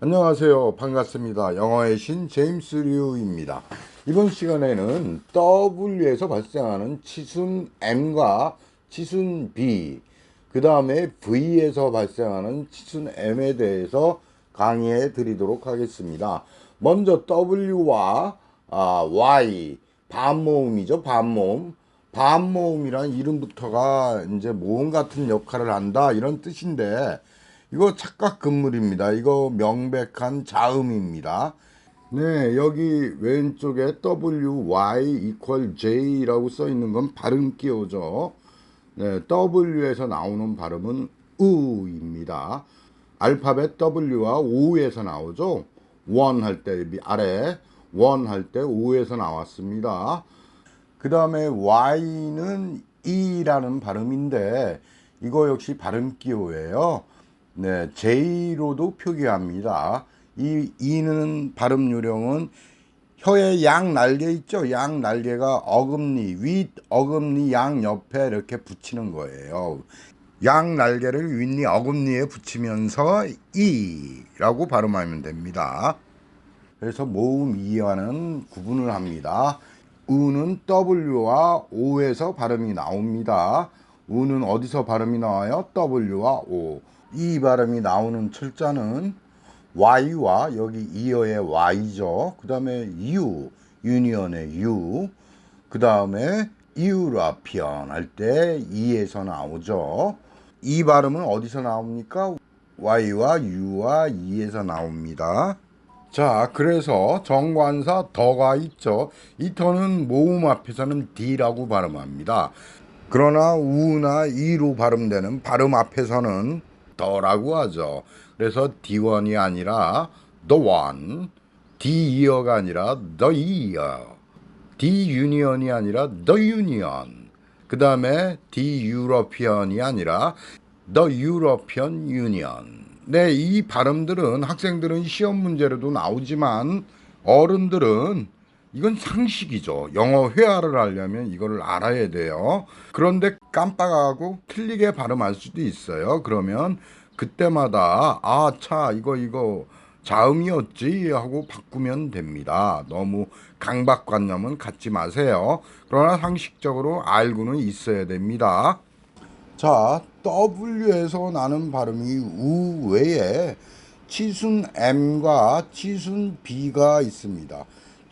안녕하세요. 반갑습니다. 영어의 신 제임스 류입니다. 이번 시간에는 W에서 발생하는 치순 M과 치순 B, 그 다음에 V에서 발생하는 치순 M에 대해서 강의해 드리도록 하겠습니다. 먼저 W와 아, Y, 반모음이죠. 반모음. 반모음이란 이름부터가 이제 모음 같은 역할을 한다 이런 뜻인데 이거 착각 금물입니다. 이거 명백한 자음입니다. 네, 여기 왼쪽에 W, Y equal J라고 써 있는 건 발음 기호죠. 네, W에서 나오는 발음은 우입니다. 알파벳 W와 O에서 나오죠. 원 할 때 아래, 원 할 때 O에서 나왔습니다. 그 다음에 Y는 E라는 발음인데 이거 역시 발음 기호예요. 네, J로도 표기합니다. 이 E는 발음 요령은 혀의 양 날개 있죠? 양 날개가 어금니, 윗 어금니 양 옆에 이렇게 붙이는 거예요. 양 날개를 윗니 어금니에 붙이면서 E라고 발음하면 됩니다. 그래서 모음 이와는 구분을 합니다. 우는 W와 O에서 발음이 나옵니다. 우는 어디서 발음이 나와요? W와 O. 이 발음이 나오는 철자는 Y와 여기 이어의 Y죠. 그 다음에 U, 유니언의 U. 그 다음에 유라피언 할 때 E에서 나오죠. 이 발음은 어디서 나옵니까? Y와 U와 E에서 나옵니다. 자, 그래서 정관사 더가 있죠. 이 더는 모음 앞에서는 D라고 발음합니다. 그러나 우나 이로 발음되는 발음 앞에서는 더라고 하죠. 그래서 D1이 아니라 the one, D ear가 아니라 the ear, D union이 아니라 the union. 그 다음에 D European이 아니라 the European Union. 네, 이 발음들은 학생들은 시험 문제로도 나오지만 어른들은 이건 상식이죠. 영어 회화를 하려면 이거를 알아야 돼요. 그런데 깜빡하고 틀리게 발음할 수도 있어요. 그러면 그때마다 아, 차, 이거 이거 자음이었지 하고 바꾸면 됩니다. 너무 강박관념은 갖지 마세요. 그러나 상식적으로 알고는 있어야 됩니다. 자, W에서 나는 발음이 우 외에 치순 M과 치순 B가 있습니다.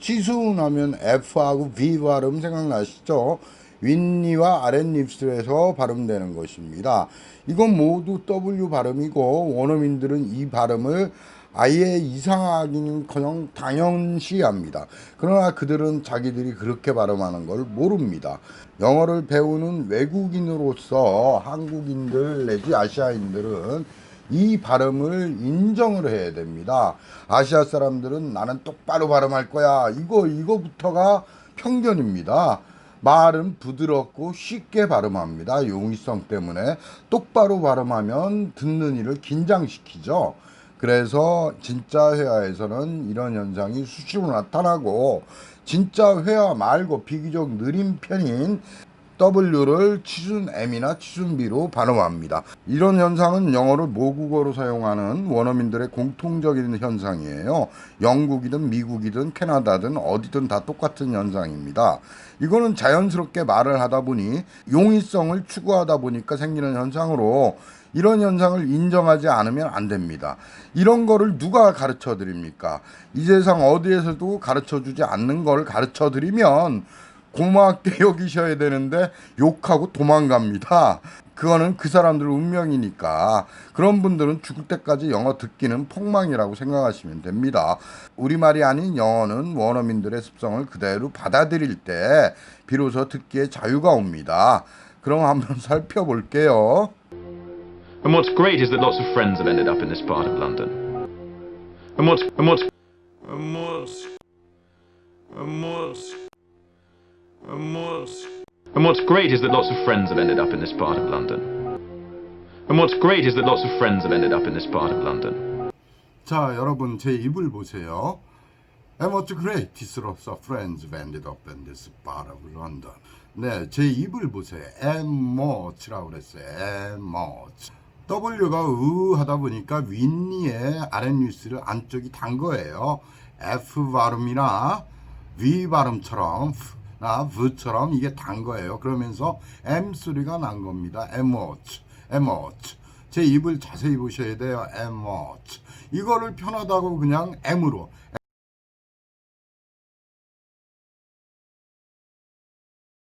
치순 하면 F하고 B 발음 생각나시죠? 윗니와 아랫입술에서 발음되는 것입니다. 이건 모두 W 발음이고 원어민들은 이 발음을 아예 이상하기는커녕 당연시합니다. 그러나 그들은 자기들이 그렇게 발음하는 걸 모릅니다. 영어를 배우는 외국인으로서 한국인들 내지 아시아인들은 이 발음을 인정을 해야 됩니다. 아시아 사람들은 나는 똑바로 발음할 거야. 이거 이거부터가 편견입니다. 말은 부드럽고 쉽게 발음합니다. 용이성 때문에 똑바로 발음하면 듣는 이를 긴장시키죠. 그래서 진짜 회화에서는 이런 현상이 수시로 나타나고 진짜 회화 말고 비교적 느린 편인 W를 치순 M이나 치순 B로 발음합니다. 이런 현상은 영어를 모국어로 사용하는 원어민들의 공통적인 현상이에요. 영국이든 미국이든 캐나다든 어디든 다 똑같은 현상입니다. 이거는 자연스럽게 말을 하다 보니 용이성을 추구하다 보니까 생기는 현상으로 이런 현상을 인정하지 않으면 안 됩니다. 이런 거를 누가 가르쳐 드립니까? 이 세상 어디에서도 가르쳐 주지 않는 걸 가르쳐 드리면 고맙게 여기셔야 되는데 욕하고 도망갑니다. 그거는 그 사람들 운명이니까 그런 분들은 죽을 때까지 영어 듣기는 폭망이라고 생각하시면 됩니다. 우리말이 아닌 영어는 원어민들의 습성을 그대로 받아들일 때 비로소 듣기에 자유가 옵니다. 그럼 한번 살펴볼게요. And what's great is that lots of friends have ended up in this part of London. And what's and what's and what's and what's what's and what's great is that lots of friends have ended up in this part of London. And what's great is that lots of friends have ended up in this part of London. 자, 여러분 제 입을 보세요. And what's great is lots of friends have ended up in this part of London. 네, 제 입을 보세요. And much라고 그랬어요. And much. W가 으 하다 보니까 윗니에 아랫뉴스를 안쪽이 단 거예요. F 발음이나 V 발음처럼 나 V처럼 이게 단 거예요. 그러면서 M 소리가 난 겁니다. 에머츠, 에머츠. 제 입을 자세히 보셔야 돼요. 에머츠. 이거를 편하다고 그냥 M으로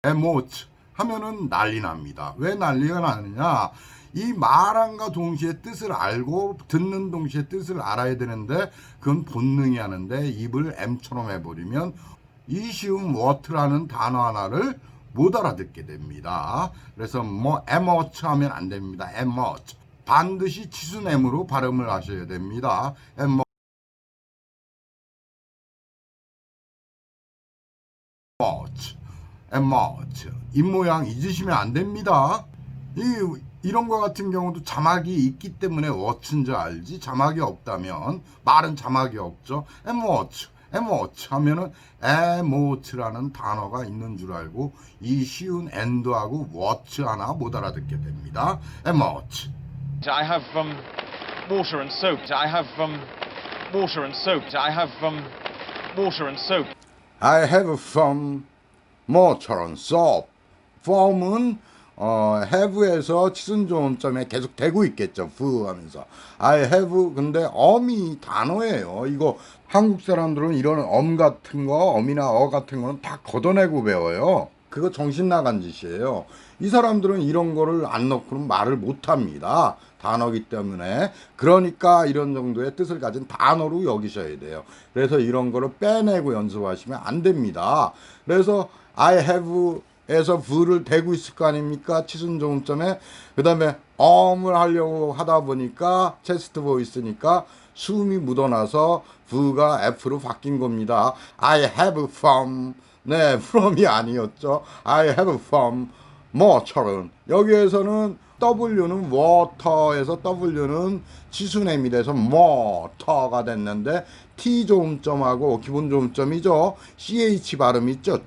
에모츠 하면은 난리 납니다. 왜 난리가 나느냐? 이 말함과 동시에 뜻을 알고 듣는 동시에 뜻을 알아야 되는데 그건 본능이 하는데 입을 M처럼 해버리면 이 쉬운 워트라는 단어 하나를 못 알아듣게 됩니다. 그래서 뭐 에머츠 하면 안 됩니다. 에머츠 반드시 치순 M으로 발음을 하셔야 됩니다. 에머 머츠, 엠머츠 입 모양 잊으시면 안 됩니다. 이 이런 거 같은 경우도 자막이 있기 때문에 워츠인지 알지 자막이 없다면 말은 자막이 없죠. 엠워츠, 엠워츠 하면은 에모츠라는 단어가 있는 줄 알고 이 쉬운 엔드하고 워츠 하나 못 알아듣게 됩니다. 에모츠. I have um, water and soap. I have um, water and soap. I have um, water and soap. I have some 뭐처럼 soap. form은 어, have에서 치순 좋음점에 계속 되고 있겠죠. 부 하면서. I have 근데 엄이 단어예요. 이거 한국 사람들은 이런 엄 같은 거, 엄이나 어 같은 거는 다 걷어내고 배워요. 그거 정신 나간 짓이에요. 이 사람들은 이런 거를 안 넣고는 말을 못 합니다. 단어기 때문에. 그러니까 이런 정도의 뜻을 가진 단어로 여기셔야 돼요. 그래서 이런 거를 빼내고 연습하시면 안 됩니다. 그래서 I have 에서 부를 대고 있을 거 아닙니까? 치순 종점에. 그 다음에 엄을 하려고 하다 보니까 체스트 보이스니까 숨이 묻어나서 부가 F로 바뀐 겁니다. I have from. 네, from이 아니었죠. I have from 뭐처럼. 여기에서는 W는 water에서 W는 치순엠이 돼서 water가 됐는데 T 조음점하고 기본 조음점이죠. CH 발음 있죠.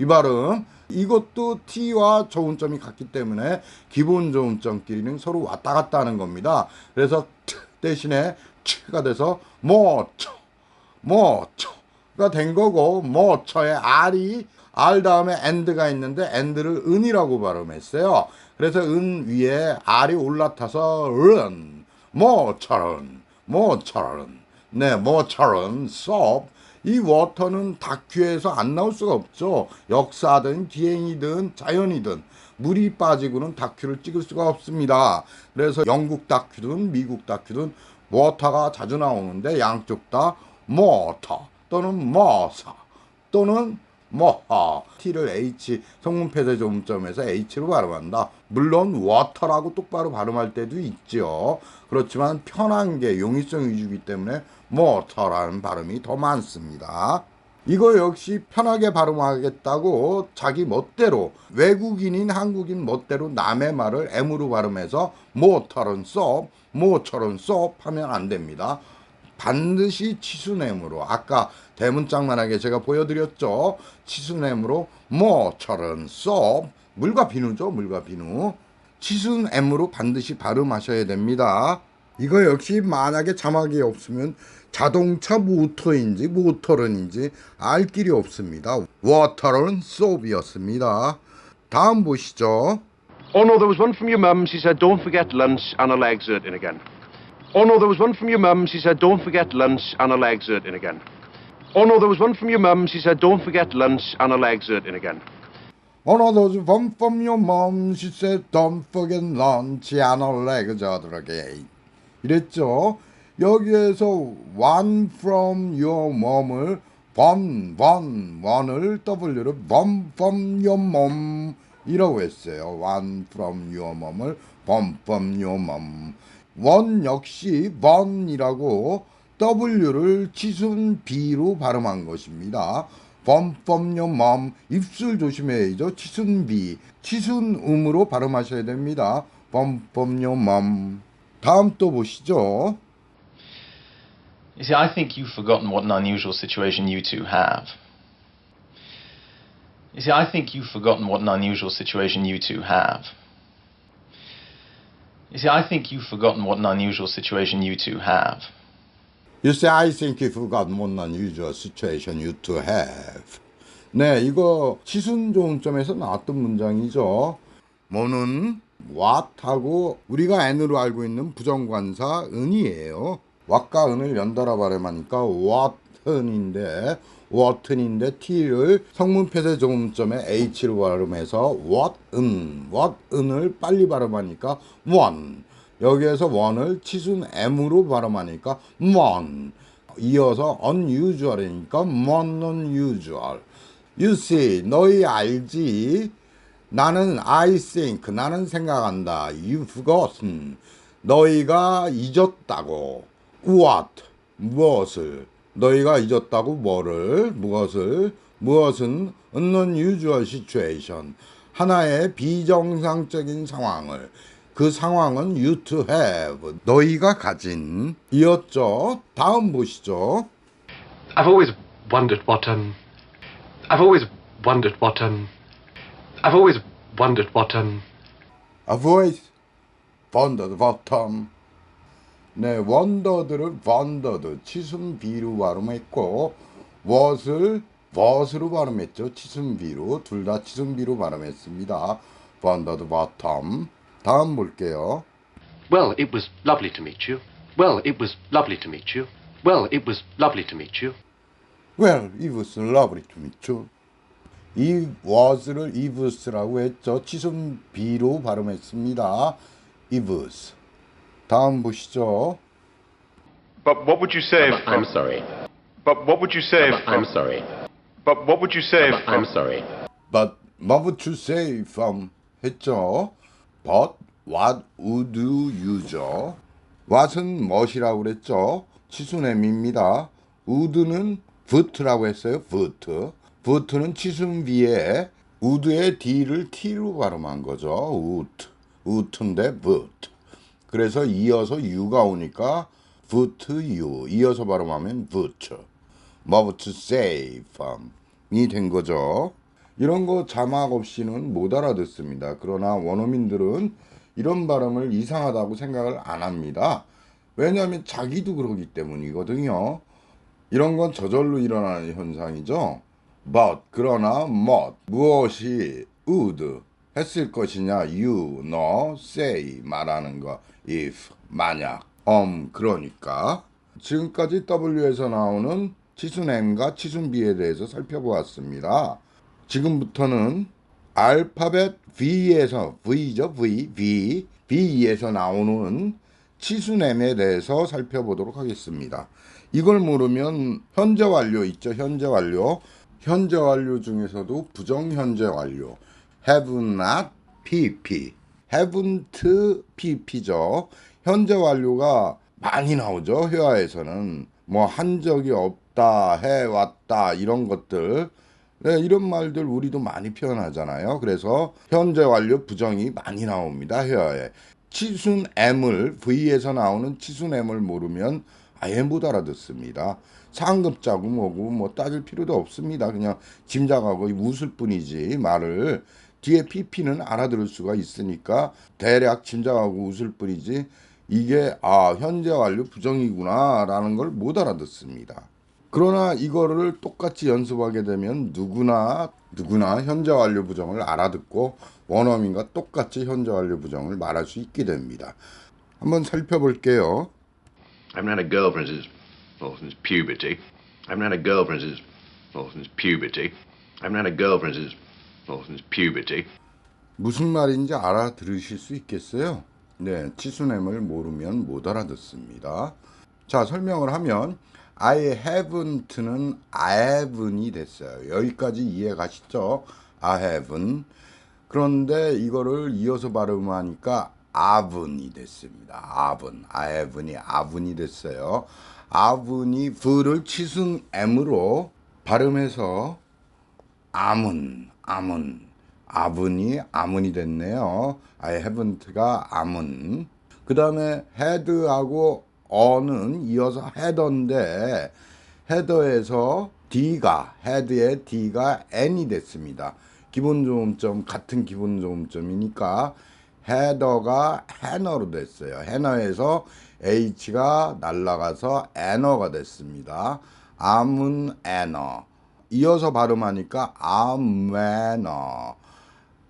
이 발음 이것도 T와 조음점이 같기 때문에 기본 조음점끼리는 서로 왔다 갔다 하는 겁니다. 그래서 T 대신에 Ch가 돼서 뭐처 뭐처가 된 거고 뭐처의 R이 R 다음에 and가 있는데 and를 은이라고 발음했어요. 그래서 은 위에 R이 올라타서 은 뭐처럼 뭐처럼 네 뭐처럼 sup 이 워터는 다큐에서 안 나올 수가 없죠. 역사든 비행이든 자연이든 물이 빠지고는 다큐를 찍을 수가 없습니다. 그래서 영국 다큐든 미국 다큐든 워터가 자주 나오는데 양쪽 다 모터 또는 머사 또는 뭐하 T를 H 성문 폐쇄 조음점에서 H로 발음한다. 물론 워터라고 똑바로 발음할 때도 있죠. 그렇지만 편한 게 용의성 위주이기 때문에 모터라는 발음이 더 많습니다. 이거 역시 편하게 발음하겠다고 자기 멋대로 외국인인 한국인 멋대로 남의 말을 M으로 발음해서 모터는 써, 모처럼 써 하면 안 됩니다. 반드시 치수냄으로 아까 대문짝만하게 제가 보여드렸죠. 치수냄으로 뭐처럼 써 물과 비누죠. 물과 비누. 치순 M으로 반드시 발음하셔야 됩니다. 이거 역시 만약에 자막이 없으면 자동차 모터인지 모터런인지 알 길이 없습니다. 워터런 소비였습니다. 다음 보시죠. Oh no, there was one from your mum. She said, "Don't forget lunch," and her legs hurting again. Oh no, there was one from your mum. She said, "Don't forget lunch," and her legs hurting again. Oh no, there was one from your mum. She said, "Don't forget lunch," and her legs hurting again. Another's one from your mom. She said, "Don't forget lunch." and her legs are again. 이랬죠. 여기에서 one from your mom을 one, one, one을 W로 one from your mom 이라고 했어요. one from your mom을 one from your mom. one 역시 one이라고 W를 치순 B로 발음한 것입니다. mom 입술 조심해야죠. 치순 B 치순 음으로 발음하셔야 됩니다. mom 다음 또 보시죠. You see, I think you've forgotten what an unusual situation you two have. You see, I think you've forgotten what an unusual situation you two have. You see, I think you've forgotten what an unusual situation you two have. You say I think you forgot what unusual situation you two have. 네, 이거 시순 좋은점에서 나왔던 문장이죠. 뭐는 what하고 우리가 n으로 알고 있는 부정관사 은이에요. what과 은을 연달아 발음하니까 what은인데 what은인데 t를 성문폐쇄 조음점에 h로 발음해서 what은 what은을 빨리 발음하니까 one 여기에서 one을 치순 m으로 발음하니까 one 이어서 unusual이니까 one unusual you see 너희 알지 나는 I think 나는 생각한다 you forgotten 너희가 잊었다고 what 무엇을 너희가 잊었다고 뭐를 무엇을 무엇은 unusual situation 하나의 비정상적인 상황을 그 상황은 you to have 너희가 가진 이었죠 다음 보시죠 I've always wondered what, um. I've always wondered what, um. I've always wondered what, um. A voice wondered bottom 네 wondered를 wondered 치순 비로 발음했고 what을 what으로 발음했죠 치순 비로 둘 다 치순 비로 발음했습니다 wondered bottom 다음 볼게요 Well, it was lovely to meet you. Well, it was lovely to meet you. Well, it was lovely to meet you. Well, it was lovely to meet you. 이 was를 was라고 했죠. 치순 B로 발음했습니다. was. 다음 보시죠. But what would you say if. I'm sorry. But what would you say if. I'm sorry. But what would you say if. I'm sorry. But what would you say from 했죠. But what would you죠. what은 뭐시라고 그랬죠. 치순 M입니다. would는 would라고 했어요. Would는 치순 B에 would의 D를 T로 발음한 거죠. would. would인데 would. 그래서 이어서 U가 오니까 would you. 이어서 발음하면 you say from 이된 거죠. 이런 거 자막 없이는 못 알아듣습니다. 그러나 원어민들은 이런 발음을 이상하다고 생각을 안 합니다. 왜냐하면 자기도 그러기 때문이거든요. 이런 건 저절로 일어나는 현상이죠. But 그러나 what 무엇이 would 했을 것이냐 you 너 say 말하는 거 if 만약 um 그러니까 지금까지 W에서 나오는 치순 M과 치순 B에 대해서 살펴보았습니다. 지금부터는 알파벳 V에서 V죠 V V V에서 나오는 치순 M에 대해서 살펴보도록 하겠습니다. 이걸 모르면 현재 완료 있죠 현재 완료 현재 완료 중에서도 부정 현재 완료 have not pp haven't pp죠 현재 완료가 많이 나오죠 회화에서는 뭐 한 적이 없다 해왔다 이런 것들 네, 이런 말들 우리도 많이 표현하잖아요. 그래서 현재 완료 부정이 많이 나옵니다. 회화에. 치순 M을 V에서 나오는 치순 M을 모르면 아예 못 알아듣습니다. 상급자고 뭐고 뭐 따질 필요도 없습니다. 그냥 짐작하고 웃을 뿐이지 말을 뒤에 PP는 알아들을 수가 있으니까 대략 짐작하고 웃을 뿐이지 이게 아 현재 완료 부정이구나 라는 걸 못 알아듣습니다. 그러나 이거를 똑같이 연습하게 되면 누구나 누구나 현재 완료 부정을 알아듣고 원어민과 똑같이 현재 완료 부정을 말할 수 있게 됩니다. 한번 살펴볼게요. Well, since puberty. I haven't had a girlfriend since, well, since puberty. I haven't had a girlfriend since, well, since puberty. 무슨 말인지 알아들으실 수 있겠어요? 네, 치수냄을 모르면 못 알아듣습니다. 자, 설명을 하면 I haven't는 I haven'i 됐어요. 여기까지 이해 가시죠? I haven't. 그런데 이거를 이어서 발음하니까 아분이 됐습니다. 아분, haven'i 아분이 됐어요. 아분이 V를 치순 M으로 발음해서 아문, 아문, 아분이 아문이 됐네요. I haven't가 아문. 그 다음에 had하고 on은 이어서 header인데 header에서 D가 head의 D가 N이 됐습니다. 기본 조음점 같은 기본 조음점이니까 헤더가 해너로 됐어요. 해너에서 H가 날라가서 애너가 됐습니다. An a. 이어서 발음하니까 I'm an a.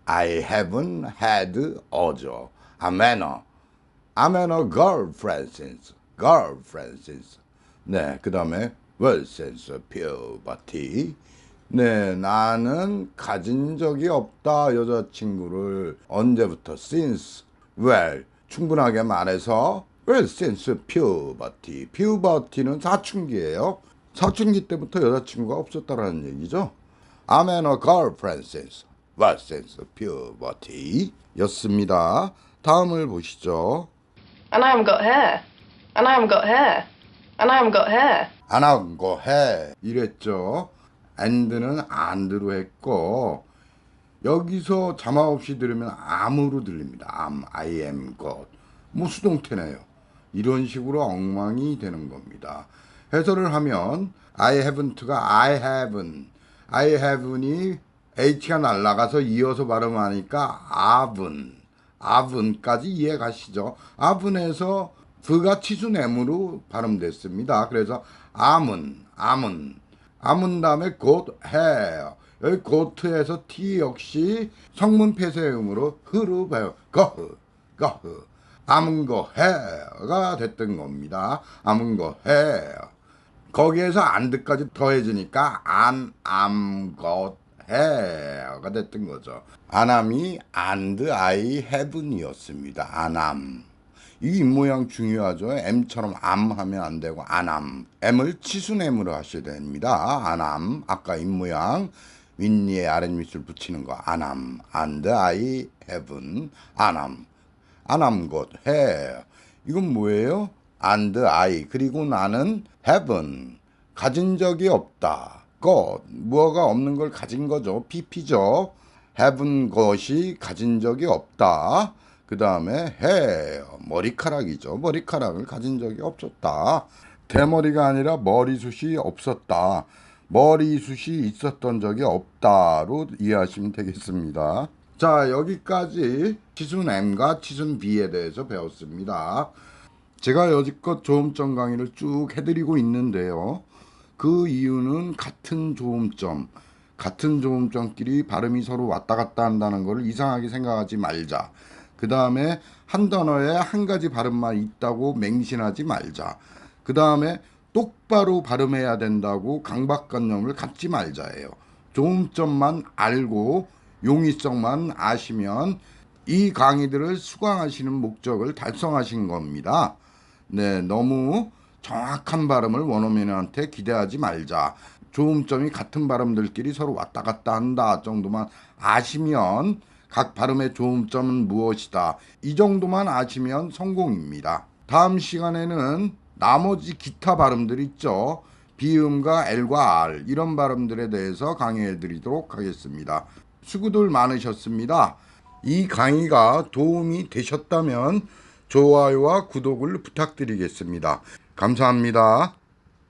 I haven't had 어죠. I'm an a. I'm an a girlfriend since. girlfriend since. 네, 그 다음에 well since puberty. 네, 나는 가진 적이 없다 여자친구를 언제부터 since well 충분하게 말해서 well since puberty puberty는 사춘기예요 사춘기 때부터 여자친구가 없었다라는 얘기죠 I'm in a girlfriend since well since puberty 였습니다 다음을 보시죠 And I haven't got hair. And I haven't got hair. And I haven't got hair. 안 하고 해 이랬죠. And는 and로 했고 여기서 자막 없이 들으면 am으로 들립니다. am, I am God. 뭐 수동태네요. 이런 식으로 엉망이 되는 겁니다. 해설을 하면 I haven't가 I haven't, I haven'이 H가 날라가서 이어서 발음하니까 아분, 아분까지 이해 가시죠? 아분에서 그가 치수냄으로 발음됐습니다. 그래서 암은, 암은, 암은 다음에 곧 해. 여기 고트에서 T 역시 성문 폐쇄음으로 흐로 배워. 거흐, 거흐. 암은 거 해가 됐던 겁니다. 암은 거 해. 거기에서 안드까지 더해지니까 안, 암, 것, 해가 됐던 거죠. 안암이 and, I, have이었습니다. 안암. 이 입모양 중요하죠. M처럼 암 하면 안 되고 안암. M을 치수냄으로 하셔야 됩니다. 안암. 아까 입모양 윗니에 아랫밑을 붙이는 거 안암. and I have은 안암. 안암 곧 해. 이건 뭐예요? and I 그리고 나는 have은 가진 적이 없다. 것 무어가 없는 걸 가진 거죠. PP죠. have은 것이 가진 적이 없다. 그 다음에 해 머리카락이죠. 머리카락을 가진 적이 없었다. 대머리가 아니라 머리숱이 없었다. 머리숱이 있었던 적이 없다로 이해하시면 되겠습니다. 자 여기까지 치순 M과 치순 B에 대해서 배웠습니다. 제가 여지껏 조음점 강의를 쭉 해드리고 있는데요. 그 이유는 같은 조음점, 같은 조음점끼리 발음이 서로 왔다 갔다 한다는 것을 이상하게 생각하지 말자. 그 다음에 한 단어에 한 가지 발음만 있다고 맹신하지 말자. 그 다음에 똑바로 발음해야 된다고 강박관념을 갖지 말자예요. 조음점만 알고 용이성만 아시면 이 강의들을 수강하시는 목적을 달성하신 겁니다. 네, 너무 정확한 발음을 원어민한테 기대하지 말자. 조음점이 같은 발음들끼리 서로 왔다 갔다 한다 정도만 아시면 각 발음의 조음점은 무엇이다. 이 정도만 아시면 성공입니다. 다음 시간에는 나머지 기타 발음들 있죠. 비음과 L과 R 이런 발음들에 대해서 강의해 드리도록 하겠습니다. 수고들 많으셨습니다. 이 강의가 도움이 되셨다면 좋아요와 구독을 부탁드리겠습니다. 감사합니다.